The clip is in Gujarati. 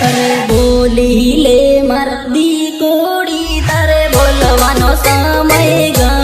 તારે બોલી લે મારા દી કોડી તારે બોલવાનો સમય ગયો